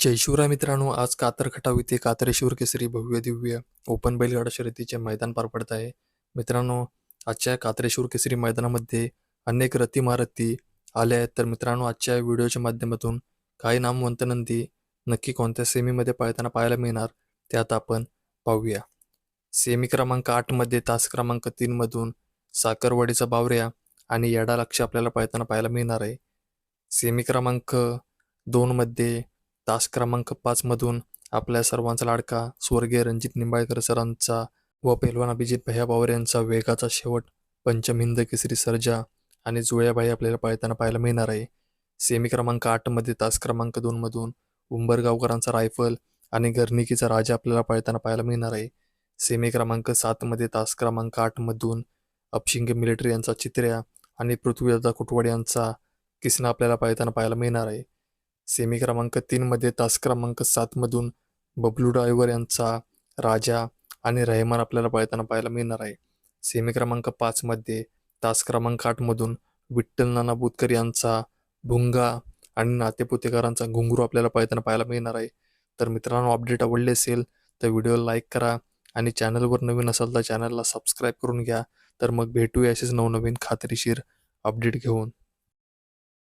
जय शिवराय मित्रांनो आज कातर खटाव कातरेश्वर केसरी भव्य दिव्य ओपन बैलगाडा शर्यतीचे मैदान पार पडत आहे. मित्रांनो आजच्या कातरेश्वर केसरी मैदानामध्ये अनेक रती महारथी आल्या आहेत. तर मित्रांनो आजच्या व्हिडिओच्या माध्यमातून काही नामवंत नंदी नक्की कोणत्या सेमीमध्ये पळताना पाहायला मिळणार ते आता आपण पाहूया. सेमी क्रमांक आठमध्ये तास क्रमांक तीनमधून साखरवाडीचा बावऱ्या आणि येडा लक्ष आपल्याला पळताना पाहायला मिळणार आहे. सेमी क्रमांक दोनमध्ये तास क्रमांक पाचमधून आपल्या सर्वांचा लाडका स्वर्गीय रणजित निंबाळकर सरांचा व पैलवान अभिजित भैया पवार यांचा वेगाचा शेवट पंचमहिंद केसरी सर्जा आणि जुळ्याबाई आपल्याला पळताना पाहायला मिळणार आहे. सेमी क्रमांक आठमध्ये तास क्रमांक दोनमधून उंबरगावकरांचा रायफल आणि गर्निकीचा राजा आपल्याला पळताना पाहायला मिळणार आहे. सेमी क्रमांक सातमध्ये तास क्रमांक आठमधून अपशिंगे मिलिटरी यांचा चित्र्या आणि पृथ्वीदादा कुटवाड यांचा किसना आपल्याला पळताना पाहायला मिळणार आहे. सेमी क्रमांक तीनमध्ये तास क्रमांक सातमधून बबलू ड्रायव्हर यांचा राजा आणि रहमान आपल्याला पळताना पाहायला मिळणार आहे. सेमी क्रमांक पाचमध्ये तास क्रमांक आठमधून विठ्ठल नाना बुतकर यांचा भुंगा आणि नातेपुतेकरांचा घुंगरू आपल्याला पळताना पाहायला मिळणार आहे. तर मित्रांनो अपडेट आवडले असेल तर व्हिडिओला लाईक करा आणि चॅनलवर नवीन असाल तर चॅनलला सबस्क्राईब करून घ्या. तर मग भेटूया असेच नवनवीन खात्रीशीर अपडेट घेऊन.